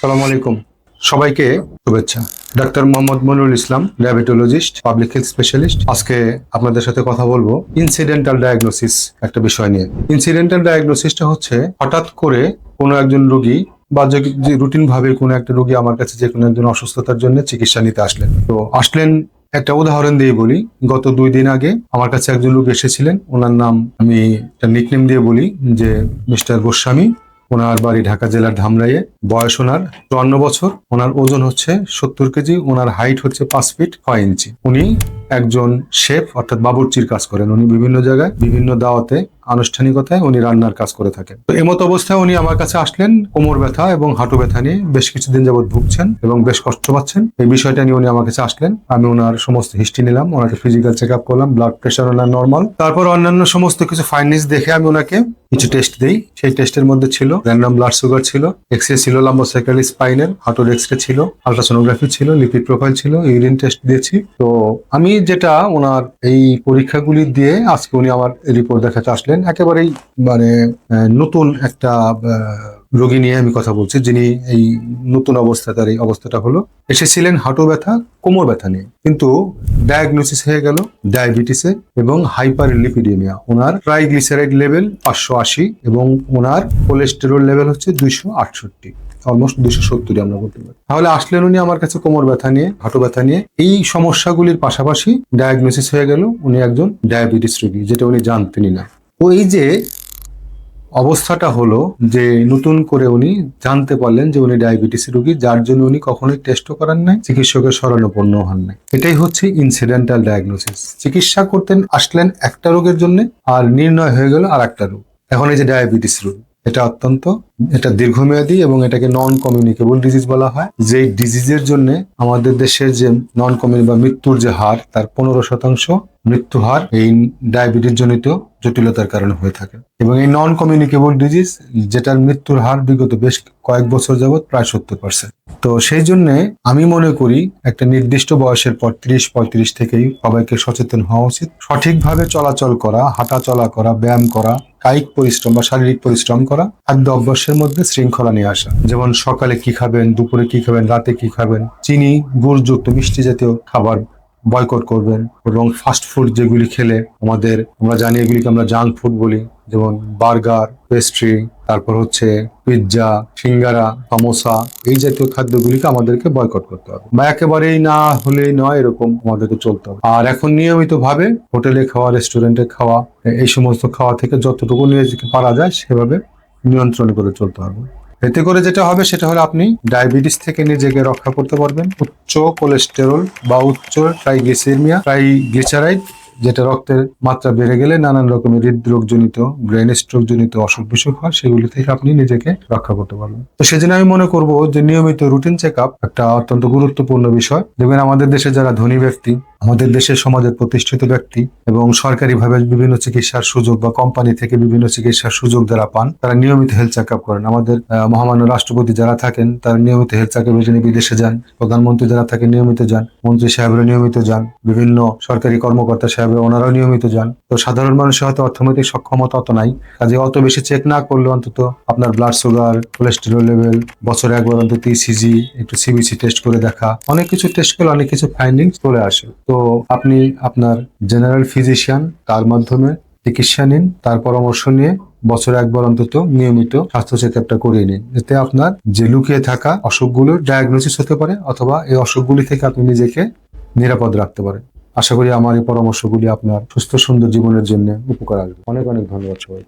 সালাম আলাইকুম। সবাইকে শুভেচ্ছা। Doctor Mohammad Monul Islam, diabetologist public health specialist আজকে আপনাদের সাথে কথা বলব ইনসিডেন্টাল ডায়াগনোসিস একটা বিষয় নিয়ে। ইনসিডেন্টাল ডায়াগনোসিসটা হচ্ছে হঠাৎ করে কোনো একজন রোগী বা যে রুটিন ভাবে কোনো একটা রোগী আমার কাছে যে কোনো একজন অসুস্থতার জন্য চিকিৎসা নিতে আসলেন। তো আসলেন একটা উদাহরণ দিয়ে বলি। গত দুই দিন আগে আমার কাছে একজন লোক এসেছিলেন। ওনার নাম আমি একটা নিকনেম দিয়ে বলি, যে মিস্টার গোস্বামী। ওনার বাড়ি ঢাকা জেলার ধামরাইয়ে। বয়স ওনার চুয়ান্ন বছর। ওনার ওজন হচ্ছে সত্তর কেজি। ওনার হাইট হচ্ছে পাঁচ ফিট ছয় ইঞ্চি। উনি একজন শেফ, অর্থাৎ বাবুর্চির কাজ করেন। উনি বিভিন্ন জায়গায়, বিভিন্ন দাওয়াতে, আনুষ্ঠানিকতায় উনি রান্নার কাজ করে থাকেন। তো এমত অবস্থায় উনি আমার কাছে আসলেন, কোমর ব্যথা এবং হাঁটু ব্যথা নিয়ে বেশ কিছুদিন যাবৎ ভুগছেন এবং বেশ কষ্ট পাচ্ছেন। এই বিষয়টা নিয়ে উনি আমার কাছে আসলেন। আমি ওনার সমস্ত হিস্ট্রি নিলাম, ওনাকে ফিজিক্যাল চেক আপ করলাম ব্লাড প্রেশার ওনার নর্মাল তারপর অন্যান্য সমস্ত কিছু ফাইন্ডিংস দেখে আমি ওনাকে কিছু টেস্ট দিই। সেই টেস্টের মধ্যে ছিল র্যান্ডম ব্লাড সুগার ছিল এক্স রে ছিল লাম্বোসাইকালি স্পাইনের হাঁটুর এক্স রে ছিল আলট্রাসোনোগ্রাফি ছিল লিপিড প্রোফাইল ছিল ইউরিন টেস্ট দিয়েছি। তো আমি যেটা ওনার এই পরীক্ষাগুলি দিয়ে আজকে উনি আমার রিপোর্ট দেখাতে আসলেন, একেবারেই মানে নতুন একটা রোগী নিয়ে আমি কথা বলছি, যিনি এই নতুন অবস্থা, তার এই অবস্থাটা হলো, এসেছিলেন হাঁটু ব্যথা, কোমর ব্যথা নিয়ে। কিন্তু ডায়াগনোসিস হয়ে গেল ডায়াবেটিসে এবং হাইপার লিপিডেমিয়া ওনার ট্রাইগ্লিসারাইড লেভেল পাঁচশো আশি এবং ওনার কোলেস্টেরল লেভেল হচ্ছে দুইশো আটষট্টি। অলমোস্ট দুশো সত্তরই আমরা বলতে পারি। তাহলে আসলেন উনি আমার কাছে কোমর ব্যথা নিয়ে, হাঁটু ব্যথা নিয়ে। এই সমস্যাগুলির পাশাপাশি ডায়াগনোসিস হয়ে গেল উনি একজন ডায়াবেটিস রোগী, যেটা উনি জানতেনই না। ও এই যে অবস্থাটা হলো যে নতুন করে উনি জানতে পারলেন যে উনি ডায়াবেটিস রোগী, যার জন্য উনি কখনোই টেস্টও করান নাই, চিকিৎসকের শরণাপন্ন হন নাই। এটাই হচ্ছে ইনসিডেন্টাল ডায়াগনোসিস চিকিৎসা করতেন, আসলেন একটা রোগের জন্য, আর নির্ণয় হয়ে গেল আর একটা রোগ। এখন এই যে ডায়াবেটিস রোগ। এটা অত্যন্ত, এটা দীর্ঘমেয়াদী এবং এটাকে নন কমিউনিকেবল ডিজিজ বলা হয়। যে ডিজিজের জন্য আমাদের দেশের যে নন কমিউনি বা মৃত্যুর যে হার, তার পনেরো শতাংশ মৃত্যু হার এই ডায়াবেটিস জনিত জটিলতার কারণে হয়ে থাকে। এবং এই নন কমিউনিকেবল ডিজিজ যেটার মৃত্যুর হার বিগত বেশ কয়েক বছর যাবত প্রায় সত্তর পার্সেন্ট তো সেই জন্য আমি মনে করি একটা নির্দিষ্ট বয়সের পর ত্রিশ, পঁয়ত্রিশ থেকেই সবাইকে সচেতন হওয়া উচিত। সঠিকভাবে চলাচল করা হাঁটা চলা করা, ব্যায়াম করা, কায়িক পরিশ্রম বা শারীরিক পরিশ্রম করা, খাদ্য অভ্যাসের মধ্যে শৃঙ্খলা নিয়ে আসা। যেমন সকালে কি খাবেন, দুপুরে কি খাবেন, রাতে কি খাবেন, চিনি গুড়যুক্ত মিষ্টি জাতীয় খাবার বয়কট করবেন এবং ফাস্ট ফুড যেগুলি খেলে আমাদের, আমরা জানি এগুলিকে আমরা জাঙ্ক ফুড বলি, যেমন বার্গার পেস্ট্রি তারপর হচ্ছে পিৎজা সিঙ্গারা, সমোসা, এই জাতীয় খাদ্যগুলিকে আমাদেরকে বয়কট করতে হবে। বা একেবারেই না হলেই নয়, এরকম আমাদেরকে চলতে হবে। আর এখন নিয়মিত ভাবে হোটেলে খাওয়া রেস্টুরেন্টে খাওয়া, এই সমস্ত খাওয়া থেকে যতটুকু নিজেকে পারা যায়, সেভাবে নিয়ন্ত্রণ করে চলতে হবে। এতে করে যেটা হবে সেটা হলো আপনি ডায়াবেটিস থেকে নিজেকে রক্ষা করতে পারবেন। উচ্চ কোলেস্টেরল বা উচ্চ ট্রাইগ্লিসেমিয়া ট্রাইগ্লিসারাইড, যেটা রক্তের মাত্রা বেড়ে গেলে নানান রকমের হৃদরোগ জনিত ব্রেন স্ট্রোক জনিত অসুখ বিসুখ হয়, সেগুলি থেকে আপনি নিজেকে রক্ষা করতে পারবেন। তো সেজন্য আমি মনে করব যে নিয়মিত রুটিন চেক একটা অত্যন্ত গুরুত্বপূর্ণ বিষয়। দেখবেন আমাদের দেশে যারা ধনী ব্যক্তি আমাদের দেশের সমাজের প্রতিষ্ঠিত ব্যক্তি এবং সরকারিভাবে বিভিন্ন চিকিৎসার সুযোগ বা কোম্পানি থেকে বিভিন্ন চিকিৎসার সুযোগ যারা পান, তারা নিয়মিত হেলথ চেক আপ করেন। আমাদের মহামান্য রাষ্ট্রপতি যারা থাকেন, তারা নিয়মিত হেলথ চেক আপের জন্য বিদেশে যান। প্রধানমন্ত্রী যারা থাকেন, নিয়মিত যান। মন্ত্রী সাহেবরা নিয়মিত যান। বিভিন্ন সরকারি কর্মকর্তা সাহেবরা, ওনারাও নিয়মিত যান। তো সাধারণ মানুষের হয়তো অর্থনৈতিক সক্ষমতা অত নাই। কাজে অত বেশি চেক না করলে অন্তত আপনার ব্লাড সুগার কোলেস্টেরল লেভেল বছরে একবার অন্তত ইসিজি একটু সিবিসি টেস্ট করে দেখা। অনেক কিছু টেস্ট করলে অনেক কিছু ফাইন্ডিংস চলে আসে। তো আপনি আপনার জেনারেল ফিজিশিয়ান তার মাধ্যমে চিকিৎসা নিন, তার পরামর্শ নিয়ে বছরে একবার অন্তত নিয়মিত স্বাস্থ্য চেক আপটা করিয়ে নিন। এতে আপনার যে লুকিয়ে থাকা অসুখগুলোর ডায়াগনোসিস হতে পারে অথবা এই অসুখগুলি থেকে আপনি নিজেকে নিরাপদ রাখতে পারেন। আশা করি আমার এই পরামর্শগুলি আপনার সুস্থ সুন্দর জীবনের জন্য উপকার আসবে। অনেক অনেক ধন্যবাদ সবাইকে।